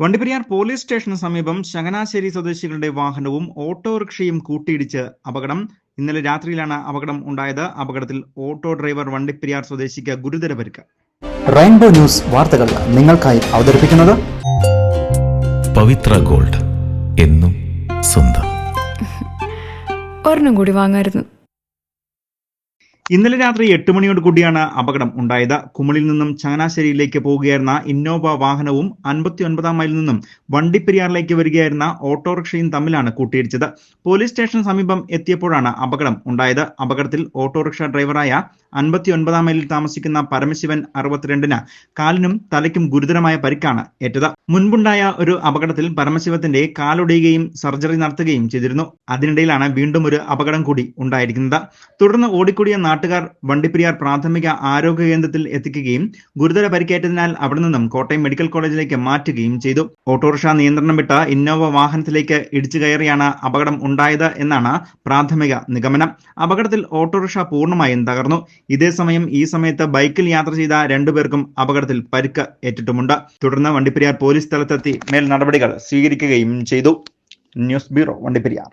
Vandiperiyar police സ്റ്റേഷന് സമീപം ചങ്ങനാശ്ശേരി സ്വദേശികളുടെ വാഹനവും ഓട്ടോറിക്ഷയും കൂട്ടിയിടിച്ച് അപകടം. ഇന്നലെ രാത്രിയിലാണ് അപകടം ഉണ്ടായത്. അപകടത്തിൽ ഓട്ടോ ഡ്രൈവർ വണ്ടിപ്പെരിയാർ സ്വദേശിക്ക് ഗുരുതര പരിക്ക്. റെയിൻബോ ന്യൂസ് വാർത്തകൾ നിങ്ങൾക്കായി അവതരിപ്പിക്കുന്നത് പവിത്ര ഗോൾഡ് എന്നും സ്വന്തം. ഒരെണ്ണം കൂടി വാങ്ങായിരുന്നു. ഇന്നലെ രാത്രി എട്ട് മണിയോട് കൂടിയാണ് അപകടം ഉണ്ടായത്. കുമളിൽ നിന്നും ചങ്ങനാശ്ശേരിയിലേക്ക് പോവുകയായിരുന്ന ഇന്നോവ വാഹനവും അൻപത്തി ഒൻപതാം മൈലിൽ നിന്നും വണ്ടിപ്പെരിയാറിലേക്ക് വരികയായിരുന്ന ഓട്ടോറിക്ഷയും തമ്മിലാണ് കൂട്ടിയിടിച്ചത്. പോലീസ് സ്റ്റേഷൻ സമീപം എത്തിയപ്പോഴാണ് അപകടം ഉണ്ടായത്. അപകടത്തിൽ ഓട്ടോറിക്ഷ ഡ്രൈവറായ അൻപത്തി ഒൻപതാം മൈലിൽ താമസിക്കുന്ന പരമശിവൻ അറുപത്തിരണ്ടിന് കാലിനും തലയ്ക്കും ഗുരുതരമായ പരിക്കാണ് ഏറ്റത്. മുൻപുണ്ടായ ഒരു അപകടത്തിൽ പരമശിവത്തിന്റെ കാലൊടിയുകയും സർജറി നടത്തുകയും ചെയ്തിരുന്നു. അതിനിടയിലാണ് വീണ്ടും ഒരു അപകടം കൂടി ഉണ്ടായിരിക്കുന്നത്. തുടർന്ന് ഓടിക്കൂടിയ നാട്ടുകാർ വണ്ടിപ്പെരിയാർ പ്രാഥമിക ആരോഗ്യ കേന്ദ്രത്തിൽ എത്തിക്കുകയും ഗുരുതര പരിക്കേറ്റതിനാൽ അവിടെ നിന്നും കോട്ടയം മെഡിക്കൽ കോളേജിലേക്ക് മാറ്റുകയും ചെയ്തു. ഓട്ടോറിക്ഷ നിയന്ത്രണം വിട്ട ഇന്നോവ വാഹനത്തിലേക്ക് ഇടിച്ചു കയറിയാണ് അപകടം ഉണ്ടായത് എന്നാണ് പ്രാഥമിക നിഗമനം. അപകടത്തിൽ ഓട്ടോറിക്ഷ പൂർണമായും തകർന്നു. ഇതേസമയം ഈ സമയത്ത് ബൈക്കിൽ യാത്ര ചെയ്ത രണ്ടുപേർക്കും അപകടത്തിൽ പരിക്ക് ഏറ്റിട്ടുമുണ്ട്. തുടർന്ന് വണ്ടിപ്പെരിയാർ പോലീസ് സ്ഥലത്തെത്തി മേൽ നടപടികൾ സ്വീകരിക്കുകയും ചെയ്തു. News bureau Vandiperiyar.